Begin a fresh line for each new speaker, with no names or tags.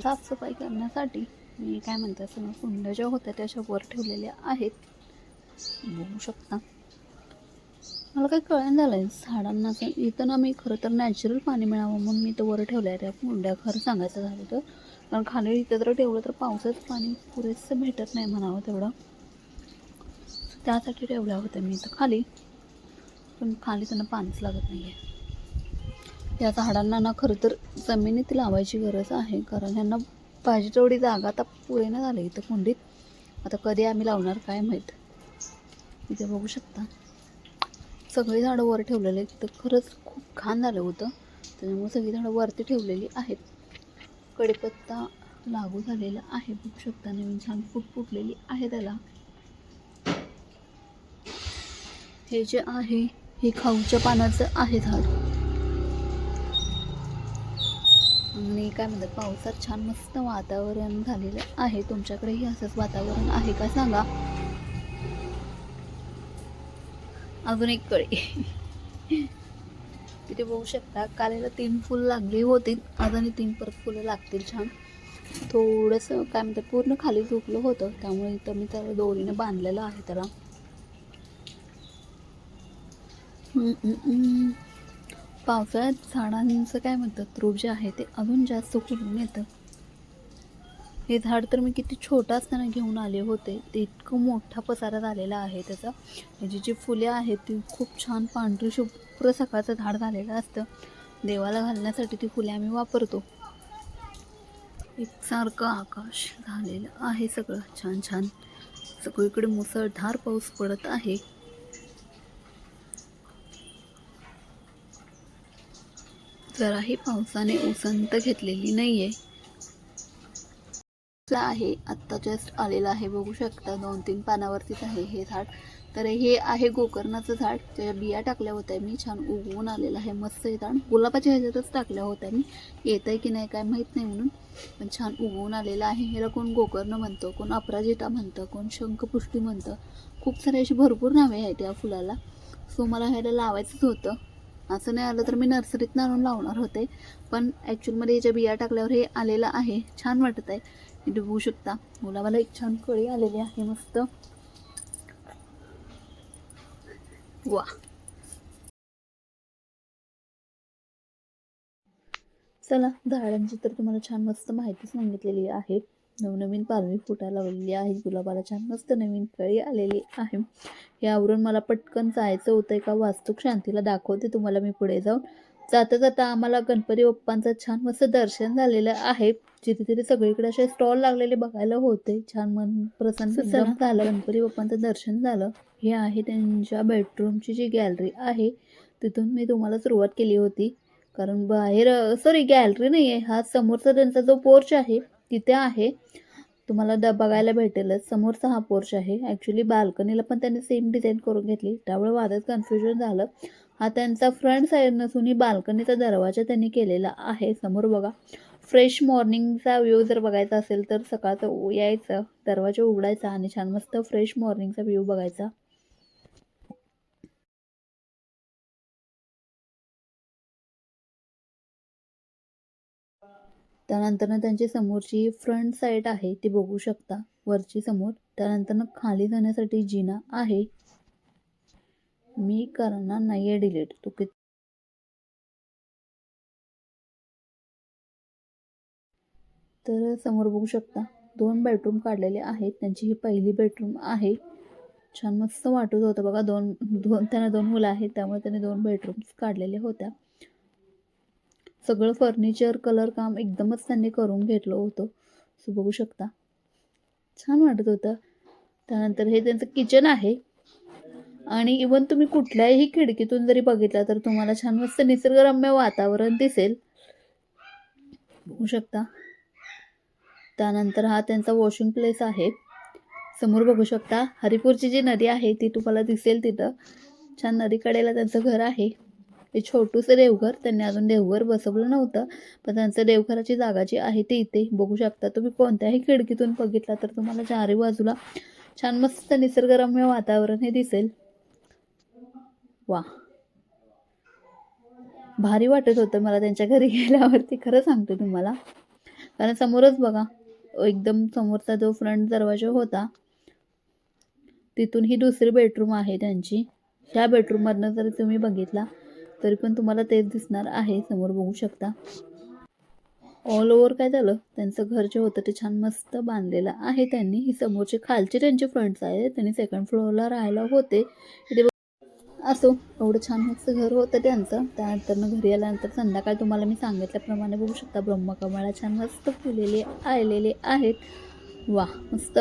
साफसफाई करण्यासाठी मी काय म्हणतात असं कुंड्या ज्या होत्या त्याच्या वर ठेवलेल्या आहेत. बघू शकता. मला काही कळण झालं आहे झाडांना इथं ना मी खरं तर नॅचरल पाणी मिळावं म्हणून मी तर वर ठेवल्या. आहे त्या कुंड्या खरं सांगायचं झालं तर. कारण खाली इथं जर ठेवलं तर पावसाचं पाणी पुरेसं भेटत नाही म्हणावं तेवढं. त्यासाठी ठेवल्या होत्या मी इथं खाली. पण खाली त्यांना पाणीच लागत नाही आहे या झाडांना ना खरं तर जमिनीत लावायची गरज आहे. कारण यांना पाहिजे तेवढी जागा आता पुरेना झाली इथं कुंडीत. आता कधी आम्ही लावणार काय माहीत? इथे बघू शकता. सगळी झाडं वर ठेवलेले आहेत. तिथं खरंच खूप घाण झालं होतं. त्याच्यामुळे सगळी झाडं वरती ठेवलेली आहेत. कडीपत्ता लागू झालेला आहे. बघू शकता नवीन छान फूट फुटलेली आहे त्याला. हे जे आहे हे खाऊच्या पानाचं आहे झाड. आणि काय म्हणतात पावसात छान मस्त वातावरण झालेलं आहे. तुमच्याकडेही असंच वातावरण आहे का सांगा? अजून एक कळी. तिथे बघू शकता कालेला तीन फुलं लागली होती अजूनही तीन परत फुलं लागतील छान. थोडंसं काय म्हणतात पूर्ण खाली झोपलं होतं. त्यामुळे इथं मी त्याला दोरीने बांधलेलं आहे त्याला. पावसाळ्यात झाडांचं काय म्हणतात? रोप जे आहे ते अजून जास्त फुलून येतं. हे झाड तर मी किती छोटं असताना घेऊन आले होते. ते इतकं मोठा पसारा झालेला आहे त्याचा. त्याची जी फुले आहेत ती खूप छान पांढरी शुभ्र सकाळचं झाड झालेलं असतं. देवाला घालण्यासाठी ती फुले आम्ही वापरतो. एकसारखं आकाश झालेलं आहे सगळं. छान छान. सगळीकडे मुसळधार पाऊस पडत आहे. जराही पावसाने उसंत घेतलेली नाही आहे आत्ता जस्ट आलेलं आहे बघू शकता दोन तीन पानावरतीच आहे हे झाड. तर हे आहे गोकर्णाचं झाड त्याच्या बिया टाकल्या होत्या मी छान उगवून आलेलं आहे मस्त हे झाड. गुलाबाच्या ह्याच्यातच टाकल्या होत्या मी. येत आहे की नाही काय माहीत नाही म्हणून पण छान उगवून आलेलं आहे. ह्याला कोण गोकर्ण म्हणतं कोण अपराजिता म्हणतं कोण शंखपुष्टी म्हणतं? खूप सारे अशी भरपूर नावे आहेत या फुलाला. सो मला ह्याला लावायचंच होतं. असं नाही आलं तर मी नर्सरीतनं आणून लावणार होते. पण ॲक्च्युअलमध्ये याच्या बिया टाकल्यावर हे आलेलं आहे. छान वाटत आहे. डुबवू बघू शकता. गुलाबाला एक छान कळी आलेली आहे मस्त. वा. चला झाडांची तर तुम्हाला छान मस्त माहिती सांगितलेली आहे. नवनवीन पालवी फुटायला लागलेली आहे. गुलाबाला छान मस्त नवीन कळी आलेली आहे. यावरून मला पटकन जायचं होतं. एका वास्तुक शांतीला दाखवते तुम्हाला मी पुढे जाऊन. जाता जाता आम्हाला गणपती बाप्पांचं छान मस्त दर्शन झालेलं आहे. जिथे तिथे सगळीकडे असे स्टॉल लागलेले बघायला होते. छान मन प्रसन्न झालं. गणपती बाप्पांचं दर्शन झालं. हे आहे त्यांच्या बेडरूमची जी गॅलरी आहे. तिथून मी तुम्हाला सुरुवात केली होती. कारण बाहेर सॉरी गॅलरी नाही आहे हा समोरचा त्यांचा जो पोर्च आहे तिथे आहे. तुम्हाला द बघायला भेटेलच. समोरचा हा पोर्च आहे. ॲक्च्युली बाल्कनीला पण त्यांनी सेम डिझाईन करून घेतली. त्यामुळे वादात कन्फ्युजन झालं. हा त्यांचा फ्रंट साईड नसून ही बाल्कनीचा दरवाजा त्यांनी केलेला आहे. समोर बघा. फ्रेश मॉर्निंगचा व्ह्यू जर बघायचा असेल तर सकाळचं यायचं. दरवाजा उघडायचा आणि छान मस्त फ्रेश मॉर्निंगचा व्ह्यू बघायचा. त्यानंतर त्यांची समोरची फ्रंट साईड आहे ती बघू शकता. वरची समोर. त्यानंतर खाली जाण्यासाठी जिना आहे. मी करणार नाही आहे डिलीट तू किती तर समोर बघू शकता. दोन बेडरूम काढलेले आहेत. त्यांची ही पहिली बेडरूम आहे. छान मस्त वाटत होतं बघा. दोन दोन त्यांना दोन मुलं आहेत. त्यामुळे त्यांनी दोन बेडरूम्स काढलेल्या होत्या. सगळं फर्निचर कलर काम एकदमच त्यांनी करून घेतलं होतं. सो बघू शकता. छान वाटत होतं. त्यानंतर हे त्यांचं किचन आहे. आणि इवन तुम्ही कुठल्याही खिडकीतून जरी बघितलं तर तुम्हाला छान मस्त निसर्गरम्य वातावरण दिसेल. बघू शकता. त्यानंतर हा त्यांचा वॉशिंग प्लेस आहे. समोर बघू शकता. हरिपूरची जी नदी आहे ती तुम्हाला दिसेल तिथं. छान नदीकडेला त्यांचं घर आहे. हे छोटूसं देवघर त्यांनी अजून देवघर बसवलं नव्हतं. पण त्यांचं देवघराची जागा जी आहे ती इथे बघू शकता. तुम्ही कोणत्याही खिडकीतून बघितला तर तुम्हाला चारी बाजूला छान मस्त निसर्गरम्य वातावरण हे दिसेल. वा. भारी वाटत होतं मला त्यांच्या घरी गेल्यावरती खरं सांगते तुम्हाला. कारण समोरच बघा एकदम समोरचा जो फ्रंट दरवाजा होता तिथून ही दुसरी बेडरूम आहे त्यांची. ह्या बेडरूममधनं जर तुम्ही बघितला तरी पण तुम्हाला तेच दिसणार आहे समोर बघू शकता. ऑल ओव्हर काय झालं? त्यांचं घर जे होतं ते छान मस्त बांधलेलं आहे त्यांनी. ही समोरचे खालचे त्यांचे फ्रंट्स आहे त्यांनी सेकंड फ्लोअरला राहायला होते. इथे असो एवढं छान मस्त घर होतं त्यांचं. त्यानंतर घरी आल्यानंतर संध्याकाळ तुम्हाला मी सांगितल्याप्रमाणे बघू शकता. ब्रह्मकमळा छान मस्त फुलेले आलेले आहेत. वा मस्त.